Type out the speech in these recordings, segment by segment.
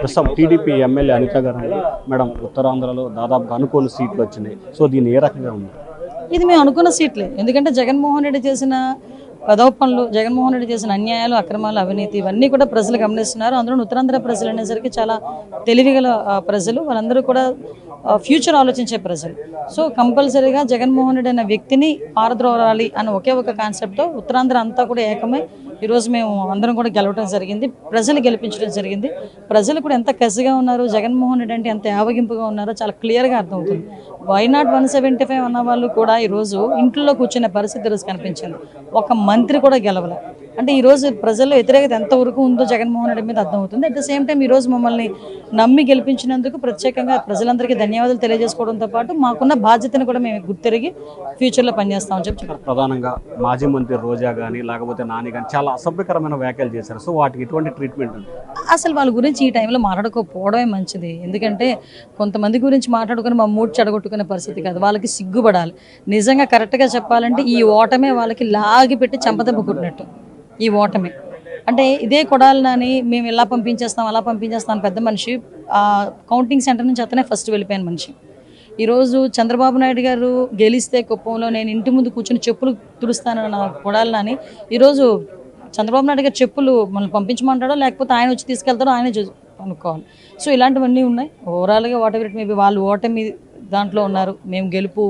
ప్రస్తుతం TDP MLA Anitha గారు madam ఉత్తరాంధ్రలో దాదాపుగా అనుకోని సీట్లు వచ్చినాయి. సో దీన్ని ఏ రకంగా ఉంది? ఇది మేము అనుకున్న సీట్లే. ఎందుకంటే జగన్మోహన్ రెడ్డి చేసిన పదోపనలు జగన్మోహన్ రెడ్డి చేసిన అన్యాయాలు అక్రమాలు అవినీతి ఇవన్నీ కూడా ప్రజలు గమనిస్తున్నారు. అందులో ఉత్తరాంధ్ర ప్రజలు అనేసరికి చాలా తెలివిగల ప్రజలు. వాళ్ళందరూ కూడా ఫ్యూచర్ ఆలోచించే ప్రజలు. సో కంపల్సరీగా జగన్మోహన్ రెడ్డి అనే వ్యక్తిని పారద్రోరాలి అని ఒకే ఒక కాన్సెప్ట్తో ఉత్తరాంధ్ర అంతా కూడా ఏకమై ఈరోజు మేము అందరం కూడా గెలవడం జరిగింది. ప్రజలు గెలిపించడం జరిగింది. ప్రజలు కూడా ఎంత కసిగా ఉన్నారో జగన్మోహన్ రెడ్డి అంటే ఎంత యావగింపుగా ఉన్నారో చాలా క్లియర్గా అర్థమవుతుంది. Why not one seventy five అన్న వాళ్ళు కూడా ఈరోజు ఇంట్లో కూర్చునే పరిస్థితి ఈరోజు కనిపించింది. ఒక మంత్రి కూడా గెలవలే. అంటే ఈరోజు ప్రజల్లో వ్యతిరేకత ఎంతవరకు ఉందో జగన్మోహన్ రెడ్డి మీద అర్థమవుతుంది. అట్ ద సేమ్ టైం ఈరోజు మమ్మల్ని నమ్మి గెలిపించినందుకు ప్రత్యేకంగా ప్రజలందరికీ ధన్యవాదాలు తెలియజేసుకోవడంతో పాటు మాకున్న బాధ్యతను కూడా మేము గుర్తిరిగి ఫ్యూచర్లో పనిచేస్తామని చెప్పి ప్రధానంగా మాజీ మంత్రి రోజా కానీ లేకపోతే నాని కానీ చాలా అసభ్యకరమైన వ్యాఖ్యలు చేశారు. సో వాటికి ఎటువంటి ట్రీట్మెంట్ అసలు వాళ్ళ గురించి ఈ టైంలో మాట్లాడుకోకపోవడమే మంచిది. ఎందుకంటే కొంతమంది గురించి మాట్లాడుకుని మా మూడ్ చెడగొట్టుకునే పరిస్థితి కాదు. వాళ్ళకి సిగ్గుపడాలి. నిజంగా కరెక్ట్గా చెప్పాలంటే ఈ ఓటమే వాళ్ళకి లాగి పెట్టి చంపదెబ్బ కొట్టినట్టు. ఈ ఓటమి. అంటే ఇదే కొడాలని మేము ఇలా పంపించేస్తాం అలా పంపించేస్తాం పెద్ద మనిషి కౌంటింగ్ సెంటర్ నుంచి అతనే ఫస్ట్ వెళ్ళిపోయిన మనిషి. ఈరోజు చంద్రబాబు నాయుడు గారు గెలిస్తే కుప్పంలో నేను ఇంటి ముందు కూర్చుని చెప్పులు తుడుస్తానన్న కొడాలని ఈరోజు చంద్రబాబు నాయుడు గారు చెప్పులు మనల్ని పంపించమంటాడో లేకపోతే ఆయన వచ్చి తీసుకెళ్తాడో ఆయనే అనుకోవాలి సో ఇలాంటివన్నీ ఉన్నాయి. ఓవరాల్గా వాటర్ ఇట్ మేబీ వాళ్ళు ఓటమి దాంట్లో ఉన్నారు. మేము గెలుపు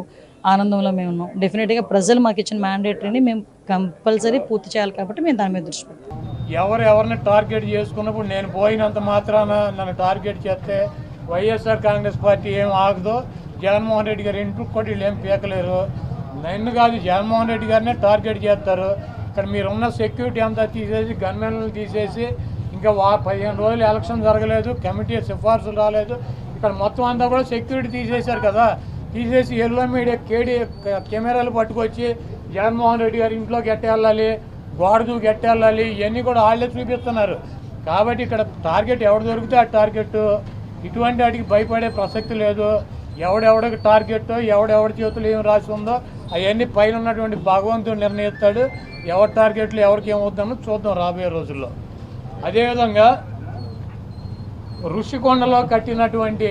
ఆనందంలో మేము ఉన్నాం. డెఫినెట్గా ప్రజలు మాకు ఇచ్చిన మ్యాండేటరీని మేము కంపల్సరీ పూర్తి చేయాలి కాబట్టి మేము దాని మీద దృష్టి పెడతాం ఎవరు ఎవరిని టార్గెట్ చేసుకున్నప్పుడు నేను పోయినంత మాత్రాన నన్ను టార్గెట్ చేస్తే వైఎస్ఆర్ కాంగ్రెస్ పార్టీ ఏం ఆగదు జగన్మోహన్ రెడ్డి గారు ఇంటికి కూడా వీళ్ళు ఏం పీకలేరు. నన్ను కాదు జగన్మోహన్ రెడ్డి గారినే టార్గెట్ చేస్తారు. ఇక్కడ మీరున్న సెక్యూరిటీ అంతా తీసేసి గన్మెన్లను తీసేసి ఇంకా వా పదిహేను రోజులు ఎలక్షన్ జరగలేదు కమిటీ సిఫార్సులు రాలేదు. ఇక్కడ మొత్తం అంతా కూడా సెక్యూరిటీ తీసేశారు కదా. తీసేసి ఎల్లో మీడియా కేడీ కెమెరాలు పట్టుకొచ్చి జగన్మోహన్ రెడ్డి గారి ఇంట్లోకి ఎట్టేళ్ళాలి గోడదు గట్టెళ్ళాలి ఇవన్నీ కూడా వాళ్ళే చూపిస్తున్నారు. కాబట్టి ఇక్కడ టార్గెట్ ఎవడు దొరికితే ఆ టార్గెట్. ఇటువంటి వాటికి భయపడే ప్రసక్తి లేదు. ఎవడెవడికి టార్గెట్ ఎవడెవడి చేతులు ఏం రాసి ఉందో అవన్నీ పైన ఉన్నటువంటి భగవంతుడు నిర్ణయిస్తాడు. ఎవరి టార్గెట్లు ఎవరికి ఏమవుతుందో చూద్దాం రాబోయే రోజుల్లో. అదేవిధంగా ఋషికొండలో కట్టినటువంటి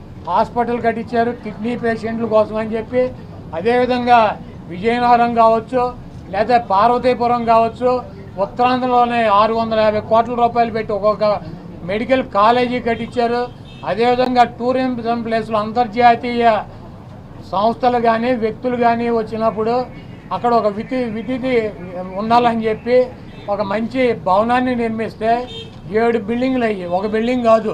హాస్పిటల్ కట్టించారు కిడ్నీ పేషెంట్ల కోసం అని చెప్పి. అదేవిధంగా విజయనగరం కావచ్చు లేదా పార్వతీపురం కావచ్చు ఉత్తరాంధ్రలోనే ఆరు వందల యాభై కోట్ల రూపాయలు పెట్టి ఒక్కొక్క మెడికల్ కాలేజీ కట్టించారు. అదేవిధంగా టూరిజం ప్లేస్లో అంతర్జాతీయ సంస్థలు కానీ వ్యక్తులు కానీ వచ్చినప్పుడు అక్కడ ఒక విధి విధి ఉండాలని చెప్పి ఒక మంచి భవనాన్ని నిర్మిస్తే ఏడు బిల్డింగ్లు అయ్యి ఒక బిల్డింగ్ కాదు.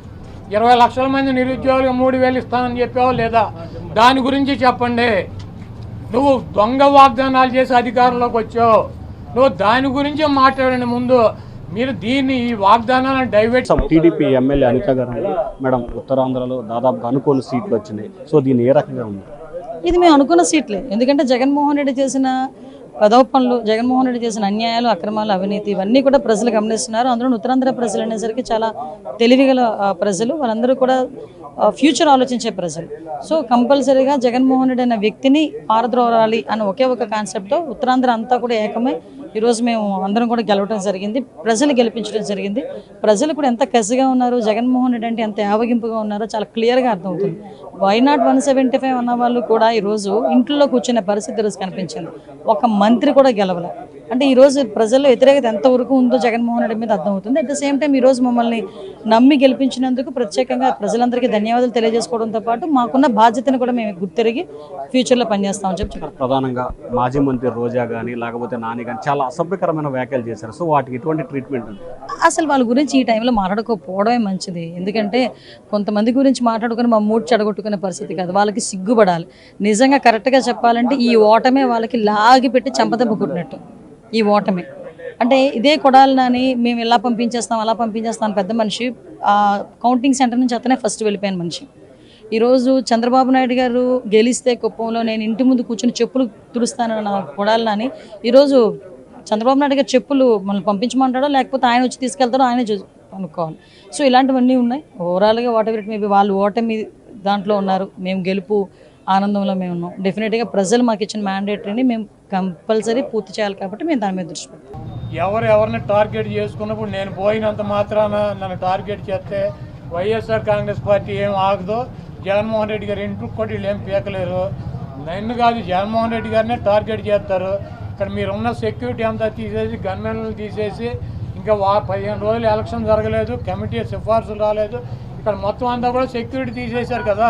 ఇరవై లక్షల మంది నిరుద్యోగులకు మూడు వేలు ఇస్తానని చెప్పావా లేదా? దాని గురించి చెప్పండి. నువ్వు దొంగ వాగ్దానాలు చేసి అధికారంలోకి వచ్చావు. నువ్వు దాని గురించే మాట్లాడండి ముందు. మీరు దీన్ని ఈ వాగ్దానాలను డైవర్ట్ టీడీపీ ఎమ్మెల్యే అనిత గారు. మేడం ఉత్తరాంధ్రలో దాదాపు అనుకోని సీట్లు వచ్చినాయి. సో దీన్ని ఏ రకంగా ఉంది? ఇది మేము అనుకున్న సీట్లే. ఎందుకంటే జగన్మోహన్ రెడ్డి చేసిన పదవ పనులు జగన్మోహన్ రెడ్డి చేసిన అన్యాయాలు అక్రమాలు అవినీతి ఇవన్నీ కూడా ప్రజలు గమనిస్తున్నారు. అందులో ఉత్తరాంధ్ర ప్రజలు అనేసరికి చాలా తెలివిగల ప్రజలు. వాళ్ళందరూ కూడా ఫ్యూచర్ ఆలోచించే ప్రజలు. సో కంపల్సరీగా జగన్మోహన్ రెడ్డి అనే వ్యక్తిని పారద్రోరాలి అని ఒకే ఒక కాన్సెప్ట్తో ఉత్తరాంధ్ర అంతా కూడా ఏకమై ఈరోజు మేము అందరం కూడా గెలవడం జరిగింది. ప్రజలు గెలిపించడం జరిగింది. ప్రజలు కూడా ఎంత కసిగా ఉన్నారు జగన్మోహన్ రెడ్డి అంటే ఎంత యావగింపుగా ఉన్నారో చాలా క్లియర్గా అర్థమవుతుంది. Why not one seventy five అన్న వాళ్ళు కూడా ఈరోజు ఇంట్లో కూర్చునే పరిస్థితి ఈరోజు కనిపించింది. ఒక మంత్రి కూడా గెలవలే. అంటే ఈరోజు ప్రజల్లో వ్యతిరేకత ఎంత వరకు ఉందో జగన్మోహన్ రెడ్డి మీద అర్థమవుతుంది. అట్ ద సేమ్ టైం ఈరోజు మమ్మల్ని నమ్మి గెలిపించినందుకు ప్రత్యేకంగా ప్రజలందరికీ ధన్యవాదాలు తెలియజేసుకోవడంతో పాటు మాకున్న బాధ్యతను కూడా మేము గుర్తిరిగి ఫ్యూచర్లో పనిచేస్తామని చెప్పి చెప్పారు. ప్రధానంగా మాజీ మంత్రి రోజా కానీ లేకపోతే నాని కానీ చాలా అసభ్యకరమైన వ్యాఖ్యలు చేశారు. సో వాటికి ఎటువంటి ట్రీట్మెంట్ అసలు వాళ్ళ గురించి ఈ టైంలో మాట్లాడుకోకపోవడమే మంచిది. ఎందుకంటే కొంతమంది గురించి మాట్లాడుకుని మా మూడ్ చెడగొట్టుకునే పరిస్థితి కాదు. వాళ్ళకి సిగ్గుపడాలి. నిజంగా కరెక్ట్గా చెప్పాలంటే ఈ ఓటమే వాళ్ళకి లాగి పెట్టి చెంపదెబ్బ కొట్టినట్టు. ఈ ఓటమి. అంటే ఇదే కొడాలని మేము ఇలా పంపించేస్తాం అలా పంపించేస్తాం పెద్ద మనిషి కౌంటింగ్ సెంటర్ నుంచి అతనే ఫస్ట్ వెళ్ళిపోయిన మనిషి. ఈరోజు చంద్రబాబు నాయుడు గారు గెలిస్తే కుప్పంలో నేను ఇంటి ముందు కూర్చుని చెప్పులు తుడుస్తానన్న కొడాలని ఈరోజు చంద్రబాబు నాయుడు గారు చెప్పులు మనల్ని పంపించమంటాడో లేకపోతే ఆయన వచ్చి తీసుకెళ్తాడో ఆయనే అనుకోవాలి. సో ఇలాంటివన్నీ ఉన్నాయి. ఓవరాల్గా వాట్ ఎవర్ ఇట్ మేబీ వాళ్ళు ఓటమి దాంట్లో ఉన్నారు. మేము గెలుపు ఆనందంలో మేము ఉన్నాం. డెఫినెట్గా ప్రజలు మాకు ఇచ్చిన మ్యాండేటరీని మేము కంపల్సరీ పూర్తి చేయాలి కాబట్టి మేము దాని మీద దృష్టి ఎవరు ఎవరిని టార్గెట్ చేసుకున్నప్పుడు నేను పోయినంత మాత్రాన నన్ను టార్గెట్ చేస్తే వైఎస్ఆర్ కాంగ్రెస్ పార్టీ ఏం ఆగదో. జగన్మోహన్ రెడ్డి గారు ఇంటికి కూడా వీళ్ళు ఏం పీకలేరు. నన్ను కాదు జగన్మోహన్ రెడ్డి గారినే టార్గెట్ చేస్తారు. ఇక్కడ మీరు ఉన్న సెక్యూరిటీ అంతా తీసేసి గన్మెన్లు తీసేసి ఇంకా వా పదిహేను రోజులు ఎలక్షన్ జరగలేదు కమిటీ సిఫార్సులు రాలేదు. ఇక్కడ మొత్తం అంతా కూడా సెక్యూరిటీ తీసేశారు కదా.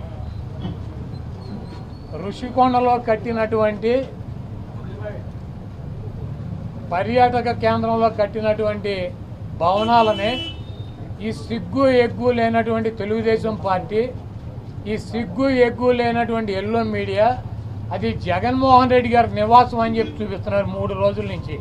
ఋషికొండలో కట్టినటువంటి పర్యాటక కేంద్రంలో కట్టినటువంటి భవనాలని ఈ సిగ్గు ఎగ్గు లేనటువంటి తెలుగుదేశం పార్టీ ఈ సిగ్గు ఎగ్గు లేనటువంటి ఎల్లో మీడియా అది జగన్మోహన్ రెడ్డి గారి నివాసం అని చెప్పి చూపిస్తున్నారు మూడు రోజుల నుంచి.